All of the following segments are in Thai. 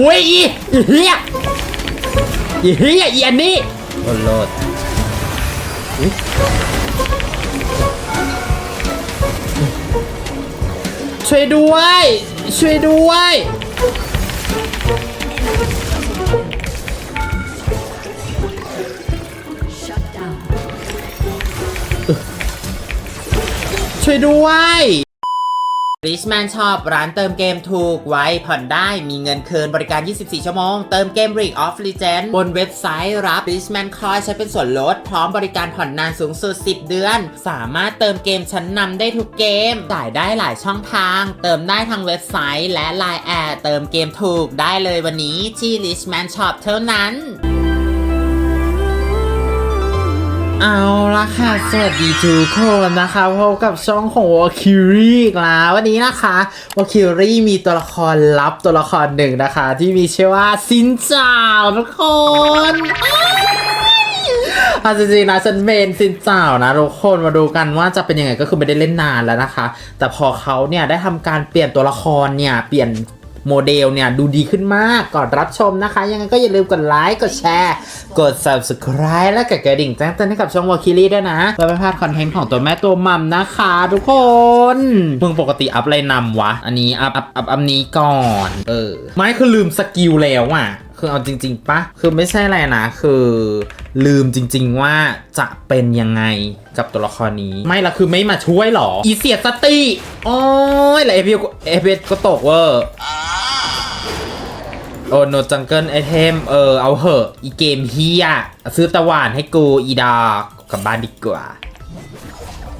อุ้ยอีอีเฮียอีเฮียอีอันนี้โอ้โลดอุ๊ยช่วยด้วย ช่วยด้วย ช่วยด้วย ริชแมนชอบร้านเติมเกมถูกไว้ผ่อนได้มีเงินคืนบริการ 24 ชั่วโมง เติมเกม League of Legends บนเว็บไซต์รับ Richman Coin ใช้เป็นส่วนลด พร้อมบริการผ่อนนานสูงสุด 10 เดือน สามารถเติมเกมชั้นนำได้ทุกเกม จ่ายได้หลายช่องทาง เติมได้ทางเว็บไซต์และ Line แอดเติมเกมถูกได้เลยวันนี้ที่ Richman Shop เท่านั้น เอาละค่ะ สวัสดีทุกคนนะคะพบกับช่องของวอคิรีอีกแล้ววันนี้นะคะวอคิรีมีตัวละครลับตัวละครหนึ่งนะคะ ที่มีชื่อว่าซินจาวทุกคนอาจริงๆนะฉันเมนซินเจ้านะทุกคนมาดูกันว่าจะเป็นยังไงก็คือไม่ได้เล่นนานแล้วนะคะ แต่พอเขาเนี่ยได้ทำการเปลี่ยนตัวละครเนี่ยเปลี่ยน โมเดลเนี่ยดูดีขึ้นมากก่อนรับชมนะคะ ยังไงก็อย่าลืมกดไลค์กดแชร์ กด subscribe และกดกระดิ่งแจ้งเตือนให้กับช่องวอลคิลี่ด้วยนะเพื่อไม่พลาดคอนเทนต์ของตัวแม่ตัวมัมนะคะ ทุกคนมึงปกติอัพอะไรนำวะ อันนี้อัพอัพอัพอันนี้ก่อน เออ ไม่คือลืมสกิลแล้วอะคือเอาจริง ๆปะคือไม่ใช่อะไรนะ คือลืมจริง ๆว่าจะเป็นยังไงกับตัวละครนี้ ไม่ละคือไม่มาช่วยหรอ อีเสียสติ โอ้ยแล้วเอพีเอพีก็ตกเวอร์ โอ้โนจังเกิลไอเทมเออ เอาเหอะ อีเกมเฮียซื้อตะหวานให้กูอีดอกกลับบ้านดีกว่า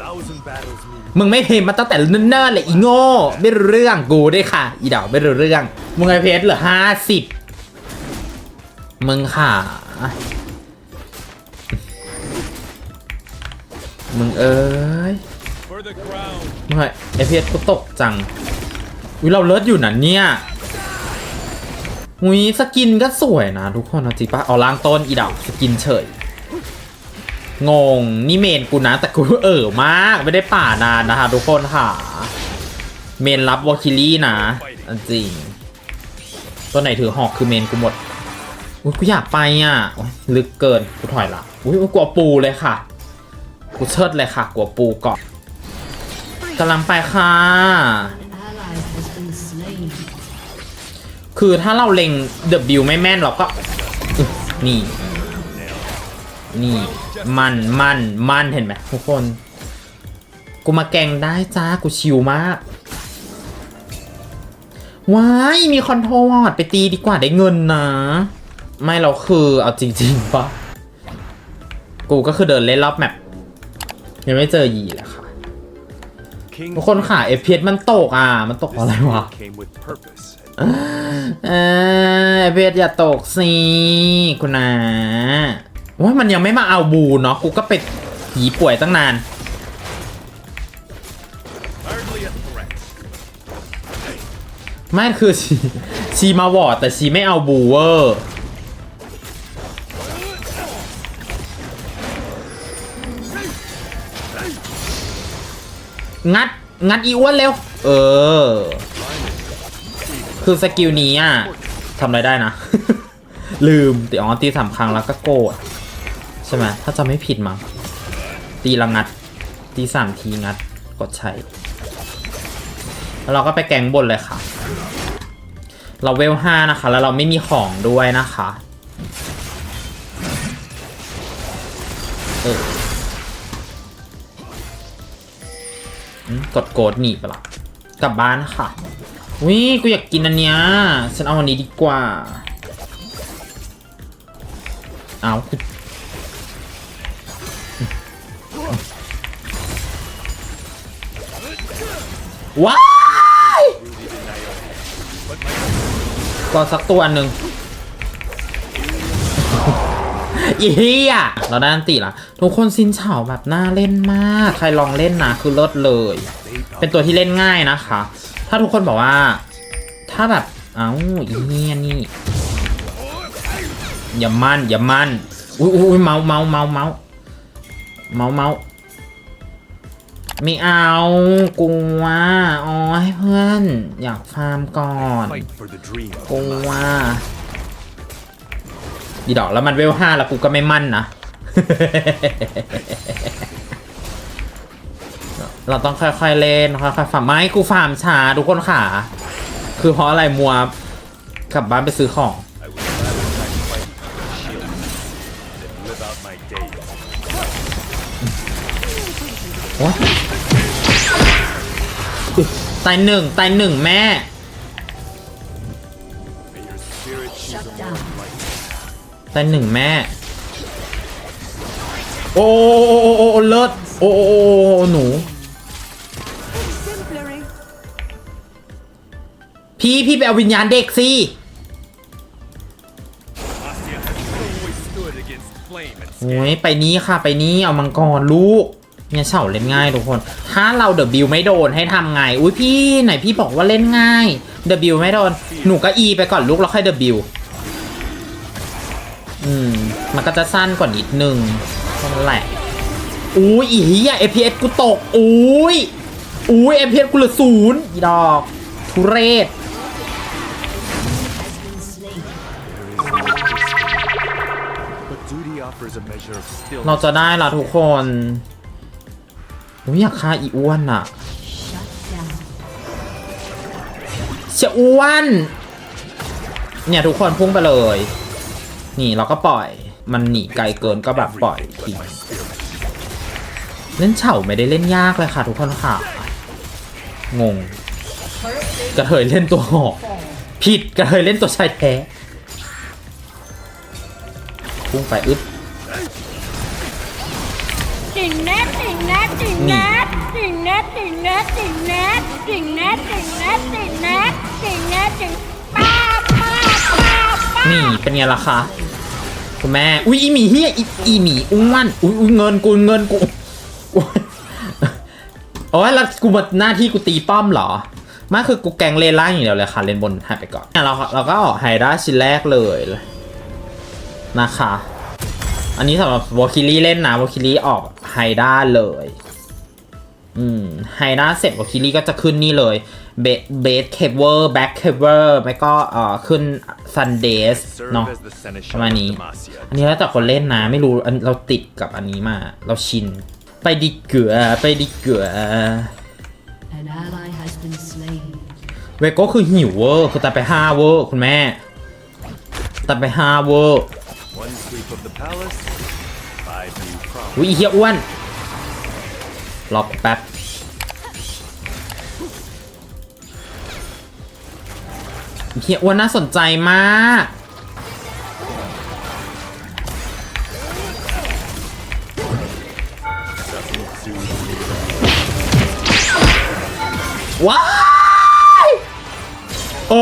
thousand battles mean มึงไม่เพลงมาตั้งแต่เนิ่นๆเลยอีโง่ไม่รู้เรื่องกูด้วยค่ะ อีดอกไม่รู้เรื่อง มึงไอเพจเหลือห้าสิบมึงค่ะ มึงเอ้ย for the crown. มึงไอเพจกูตกจังอุ้ยเราเลิศอยู่นะเนี่ยุยสกินก็สวยนะทุกคนเอาจริงปะเอาล่างต้นอีดอกสกินเฉย งง นี่เมนกูนะ แต่กูเออมาก ไม่ได้ป่านานนะคะทุกคนค่ะ เมนรับวอคิลี่นะ จริง ตัวไหนถือหอกคือเมนกูหมดอุ้ยกูอยากไปอะลึกเกินกูถอยละอุ้ยกลัวปูเลยค่ะ กูเชิดเลยค่ะกลัวปูเกาะกำลังไปค่ะ คือถ้าเราเล็ง W ไม่แม่นเราก็ นี่ นี่ มันมันมันเห็นไหมทุกคน กูมาแกงได้จ้า กูชิวมากว้ายมีคอนโทรวอร์ดไปตีดีกว่าได้เงินนะ ไม่เราคือเอาจริงๆปะกูก็คือเดินเล่นรอบแมปยังไม่เจอยีเลยค่ะทุกคนค่ะเอฟพีมันตกอะ มันตกอะไรวะ เออเพชรอย่าตกสิคุณนะว่ามันยังไม่มาเอาบูเนาะกูก็ไปผีป่วยตั้งนานไม่คือชีชีมาวอดแต่ชีไม่เอาบูเวอร์งัด งัดอีอ้วนเร็ว เออ คือสกิลนี้อะทำอะไรได้นะ ลืมตีอ๋อตีสามครั้งแล้วก็โกรธใช่ไหมถ้าจะไม่ผิดมั้งตีละงัด ตีสามทีงัด กดใช้แล้วเราก็ไปแกงบนเลยค่ะ เราเวลห้านะคะ แล้วเราไม่มีของด้วยนะคะเออกดโกดหนีไปละกลับบ้านค่ะ วิกูอยากกินอันเนี้ยฉันเอาอันนี้ดีกว่า เอาว้ายก็สักตัวหนึ่งอีเหี้ยเราได้อันติละทุกคนซินเฉาแบบน่าเล่นมาก ใครลองเล่นนะคือเลิศเลย เป็นตัวที่เล่นง่ายนะคะ ถ้าทุกคนบอกว่า ถ้าแบบ เอ้าอีเหี้ยนี่ อย่ามั่น อย่ามั่น อุ้ยอุ้ยเมาเมาเมาเมาเมาเมาไม่เอากลัวอ๋อให้เพื่อน อยากฟาร์มก่อน Fight for the dream. กลัวดีดอกแล้วมันเวลห้าแล้วกูก็ไม่มั่นนะ เราต้องค่อยๆเล่นค่อยๆฟาร์มไม่กูฟาร์มช้าทุกคนค่ะ คือเพราะอะไรมัวกลับบ้านไปซื้อของโอ๊ยตายหนึ่งตายหนึ่งแม่ ตายหนึ่งแม่ โอ้โอ้โอ้โอ้เลิศโอ้โอ้หนู พี่พี่ไปเอาวิญญาณเด็กสิโอ้ยไปนี้ค่ะไปนี้เอามังกรลูกเนี่ยเฉาเล่นง่ายทุกคน ถ้าเราเดบิวไม่โดนให้ทำไง อุ้ยพี่ไหนพี่บอกว่าเล่นง่ายเดบิวไม่โดน หนูก็อีไปก่อนลูกแล้วค่อยเดบิวอืม มันก็จะสั้นกว่านิดนึงนั่นแหละ อุ้ยอีเหี้ย FPS กูตก อุ้ยอุ้ย FPS กูเหลือศูนย์ดอก ทุเรศ เราจะได้ละทุกคนอุ้ยอยากฆ่าอีอ้วนอะเชียอ้วน เนี่ยทุกคนพุ่งไปเลย นี่เราก็ปล่อย มันหนีไกลเกินก็แบบปล่อยทิ้งเล่นเฉาไม่ได้เล่นยากเลยค่ะ ทุกคนค่ะ งง กระเทยเล่นตัวหอก ผิดกระเทยเล่นตัวชายแท้พุ่งไปอึด ติ่งแนทติ่งแนทติ่งแนทติ่งแนทติ่งแนทติ่งแนทติ่งแนทติ่งแนทติ่งแนทติ่งแนทติ่งป้าป้าป้าป้านี่เป็นไงล่ะคะคุณแม่ อุ้ยอีหมีเฮียอีอีหมีอ้วนอุ้ยอุ้ยเงินกูเงินกูโอ้ยแล้วกูมาหน้าที่กูตีป้อมเหรอมาคือกูแกงเลนล่างอย่างเดียวเลยค่ะ เลนบนหายไปก่อนเราเราก็ออกไฮด้าชิ้นแรกเลยนะคะ อันนี้สำหรับวอคิลี่เล่นนะวอคิลี่ออกไฮด้าเลย อืมไฮด้าเสร็จวอคิลี่ก็จะขึ้นนี่เลยเบเบสเคเวอร์แบ็คเคเวอร์ไม่ก็เอ่อขึ้นซันเดส Serve เนาะ as the seneschal ประมาณ of นี้ Demacia. อันนี้แล้วแต่คนเล่นนะ ไม่รู้อันเราติดกับอันนี้มา เราชิน ไปดิเกือไปดิเกือ An ally has been slain. เวโก้คือหิวเวอร์คือแต่ไปห้าเวอร์คุณแม่แต่ไปห้าเวอร์ อุ้ยเฮียอ้วนล็อกแป๊บเฮียอ้วนน่าสนใจมากว้ายโอ้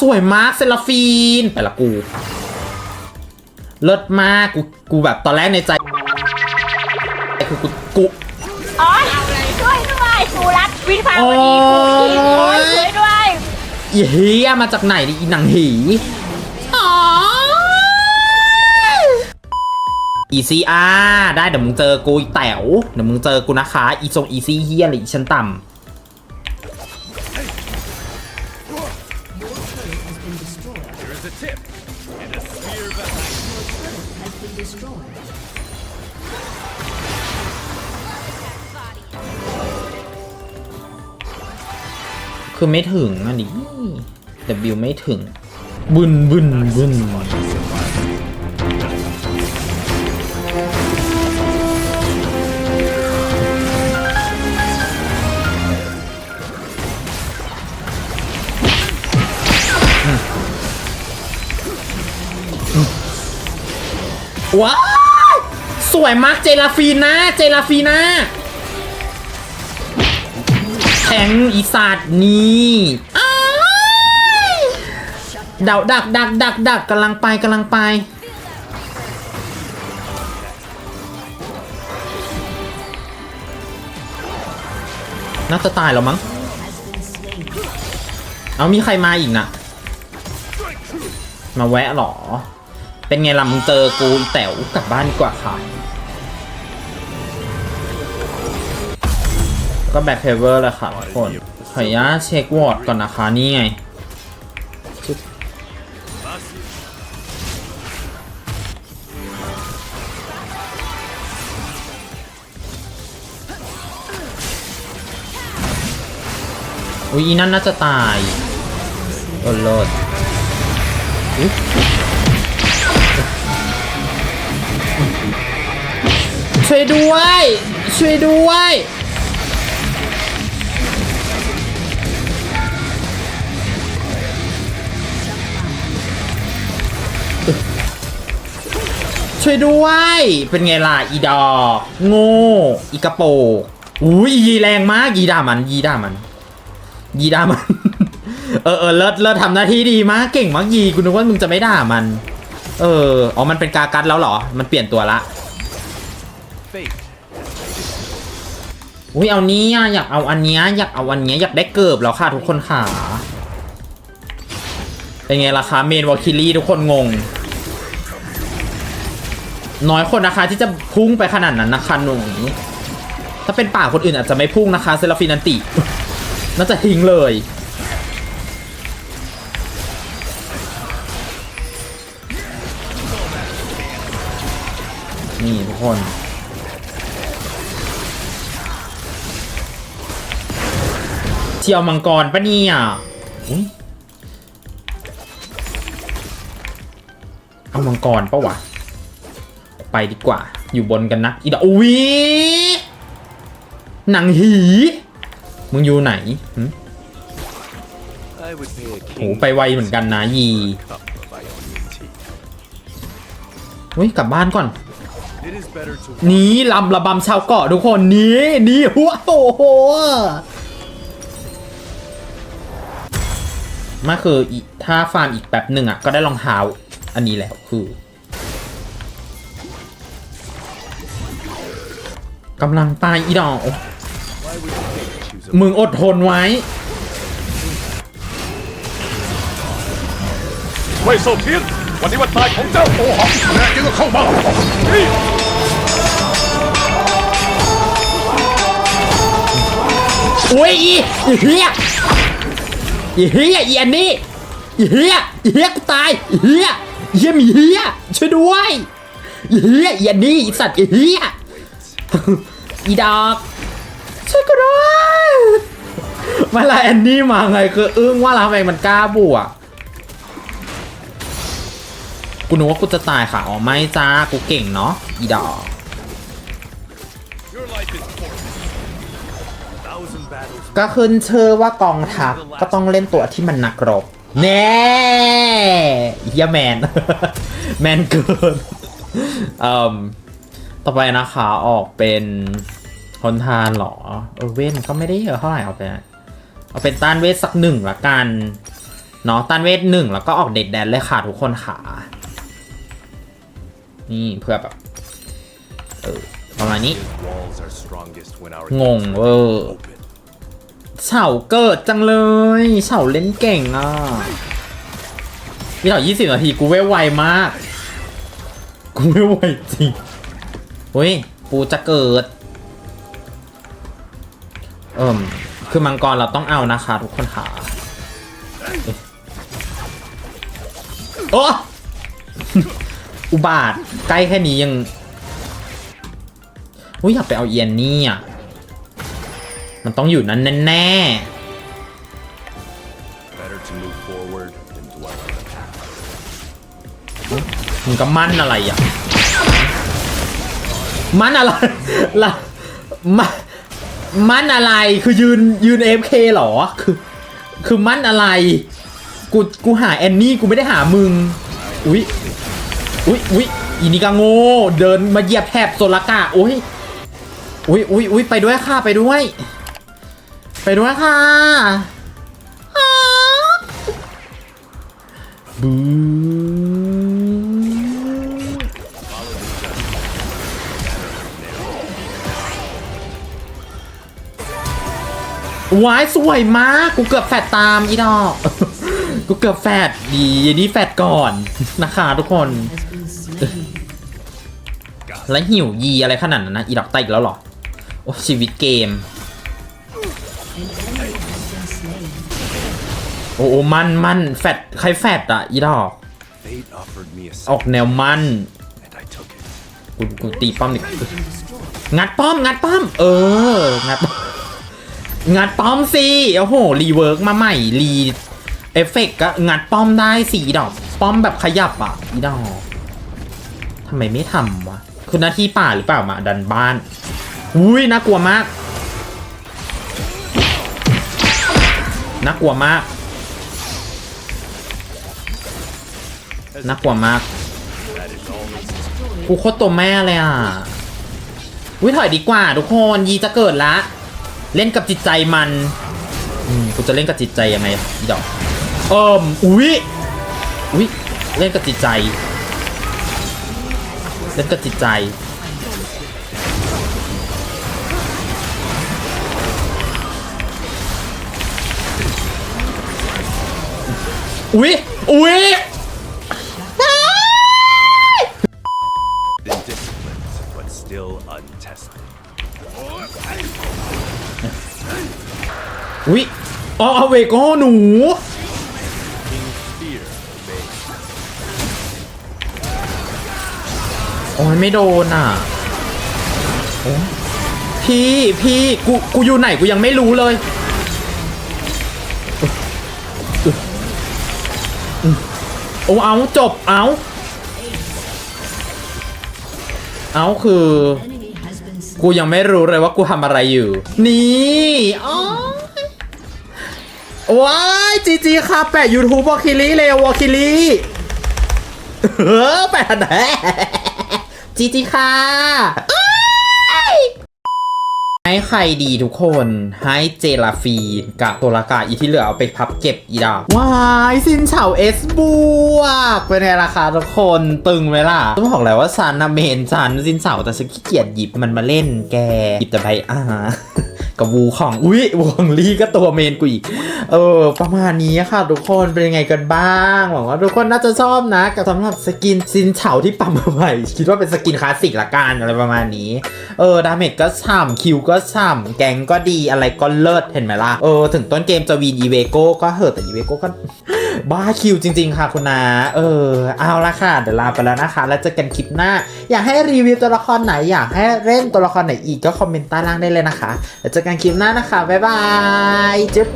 สวยมากเซลฟีน ไปละกู เลิศมากกูกูแบบตอนแรกในใจคือกูกูอ๋อช่วยด้วยสุรัตน์วิภาวดีกูอีกโอ้ยช่วยด้วยอีเฮียมาจากไหนดิอีหนังหีอีซีอาได้เดี๋ยวมึงเจอกูอีแต๋วเดี๋ยวมึงเจอกูนะคะ อีทรงอีซี่เฮียหรืออีชั้นต่ Has คือไม่ถึงอันนี้ W ไม่ถึง บึนบึนบึนว้าวสวยมากเจลาฟีนาเจลาฟีนา แทงอีสัตว์นี่เดาดักดักดักดักกำลังไปกำลังไป น่าจะตายแล้วมั้ง เอามีใครมาอีกนะ มาแวะเหรอ เป็นไงล่ะมึงเจอกูแต๋วกลับบ้านดีกว่าค่ะ ก็แบ็คเฮเวอร์เลยค่ะทุกคนขออนุญาตเช็ควอร์ดก่อนนะคะนี่ไงอุ้ยอีนั่นน่าจะตายโอ้โลดช่วยด้วย ช่วยด้วย ช่วยด้วย เป็นไงล่ะอีดอกโง่อีกระโปงอุ้ยยีแรงมากยีด่ามันยีด่ามันยีด่ามัน เออเออเลิศเลิศทำหน้าที่ดีมากเก่งมากยีกูนึกว่ามึงจะไม่ด่ามัน เอออ๋อมันเป็นกากัดแล้วเหรอ มันเปลี่ยนตัวละอุ้ยเอานี้อะอยากเอาอันเนี้ยอยากเอาอันเนี้ยอยากได้เกิบแล้วค่ะทุกคนค่ะเป็นไงล่ะคะเมนวอลคิลี่ทุกคนงง น้อยคนนะคะ ที่จะพุ่งไปขนาดนั้นนะคะหนูถ้าเป็นป่าคนอื่นอาจจะไม่พุ่งนะคะเซลฟินันติ น่าจะทิ้งเลย นี่ทุกคนเที่ยวมังกรปะเนี่ยเอามังกรปะวะ ไปดีกว่า อยู่บนกันนะอีดอกอุ้ยหนังหีมึงอยู่ไหนหึ I would pay a โหไปไวเหมือนกันนะยี cup of Ionian tea. อุ้ยกลับบ้านก่อน นี้ลำระบำชาวเกาะทุกคนนี้นี่หัวโอ้โหมาคือถ้าฟาร์มอีกแป๊บหนึ่งอะ ก็ได้รองเท้าอันนี้แล้วคือ กำลังตายอีดอก Why would fate choose a มึงอดทนไว้เว่ยโซเทียนวันนี้วันตายของเจ้าโอหังแน่ยังก็เข้ามาเฮ้ยอุ้ยอีอีเฮียอีเฮียอีอันนี้อีเฮียอีเฮียกูตายอีเฮียอีเฮียหมีเฮียช่วยด้วยอีเฮียอีอันนี้อีสัตว์อีเฮีย อีดอกช่วยกูด้วยมื่อไหรแอนนี่มาไงคืออึ้งว่าล้วทำไมมันกล้าบวกกูนึกว่ากูจะตายค่ะ อ๋อไม่จ้า กูเก่งเนาะ อีดอกก็ขึ้นชื่อว่ากองทัพก็ต้องเล่นตัวที่มันหนักรบ แน่เฮียแมน แมนเกินอ่ม ต่อไปนะคะออกเป็นทนทานเหรอเออเว้นก็ไม่ได้เยอะเท่าไหร่เอาไปเอาเป็นต้านเวทสักหนึ่งละกันเนาะต้านเวทหนึ่งแล้วก็ออกเด็ดแดนเลยค่ะทุกคนขานี่เพื่อแบบเออประมาณนี้ งงเวอร์เฉาเกิดจังเลยเฉาเล่นเก่งอะพี่เฉา20 นาทีกูเว้ไวมาก กูเว้ไวจริง เฮ้ยปูจะเกิด เอิ่มคือมังกรเราต้องเอานะคะ ทุกคนค่ะเอ๊ะโอ้อุบาท ใกล้แค่นี้ยังอุ้ยอยากไปเอาเอียนนี่อะ มันต้องอยู่นั้นแน่ Better to move forward than dwell on the past. ๆมึงก็มั่นอะไรอะ มันอะไรละมามั่นอะไรคือยืนยืน AFK เคหรอ คือ คือมันอะไร กูกูหาแอนนี่กูไม่ได้หามึง อุ๊ยอุ๊ยอุ๊ยอีนี่ก็โง่เดินมาเหยียบแถบโซลากาอุ๊ยอุ๊ยอุ๊ยอุ๊ยไปด้วยค่ะไปด้วย ไปด้วยค่ะอ้าบู วายสวยมาก กูเกือบแฟดตามอีดอก กูเกือบแฟดดีนี่แฟดก่อนนะคะทุกคน แล้วหิวยีอะไรขนาดนั้นนะอีดอกไตอีกแล้วหรอ โอ้ชีวิตเกม โอ้มันมันแฟดใครแฟดอะอีดอก ออกแนวมันกูกูตีป้อมดิงัดป้อม งัดป้อม เออ งัดป้อม งัดป้อมสิโอ้โห รีเวิร์กมาใหม่ รีเอฟเฟกก็งัดป้อมได้สีดอก ป้อมแบบขยับอะอีดอกทำไมไม่ทำวะ คือหน้าที่ป่าหรือเปล่ามาดันบ้าน อุ้ยน่ากลัวมาก น่ากลัวมาก น่ากลัวมาก กูโคตรตัวแม่เลยอะวิถอยดีกว่าทุกคนยีจะเกิดละ เล่นกับจิตใจมันอืมกูจะเล่นกับจิตใจยังไงอีดอกเอิมอุ้ยอุ้ยเล่นกับจิตใจ เล่นกับจิตใจอุ้ยอุ้ย อ๋อเอาเวโก้หนู โอ้ยไม่โดนอะโอ้พี่พี่กูกูอยู่ไหนกูยังไม่รู้เลยโอ้เอาจบเอาเอาคือ กูยังไม่รู้เลยว่ากูทำอะไรอยู่ นี่อ๋อ ว้ายจีจีค่ะแปะ YouTube วอคิลี่เลยวอคิลี่เออแปะแน่จีจีค่ะให้ใครดีทุกคนให้เจลาฟีนกับโทรากาอีที่เหลือเอาไปพับเก็บอีดาวว้ายสินเฉาเอสบวกเป็นไงราคาทุกคนตึงไหมล่ะต้องบอกแล้วว่าซันนะเมนซันสินเฉาแต่ฉันขี้เกียจหยิบมันมาเล่นแกหยิบแต่ใบอ่า กับวูของอุ้ยวของลี่ก็ตัวเมนกูอีก เออ ประมาณนี้ค่ะ ทุกคนเป็นยังไงกันบ้างหวังว่าทุกคนน่าจะชอบนะ กับสำหรับสกินซินเฉาที่ปั๊มมาใหม่คิดว่าเป็นสกินคลาสสิกละกันอะไรประมาณนี้ เออ ดาเมจก็ฉ่ำคิวก็ฉ่ำแกงก็ดีอะไรก็เลิศเห็นไหมล่ะ เออ ถึงต้นเกมจะวีนอีเวโก้ก็เหอะแต่อีเวโก้ก็ บ้าคิวจริง ๆ ค่ะคุณนาเออ เอาละค่ะ เดี๋ยวลาไปแล้วนะคะ แล้วเจอกันคลิปหน้า อยากให้รีวิวตัวละครไหน อยากให้เล่นตัวละครไหนอีกก็คอมเมนต์ใต้ล่างได้เลยนะคะ แล้วเจอกันคลิปหน้านะคะ บ๊ายบายจุ๊บ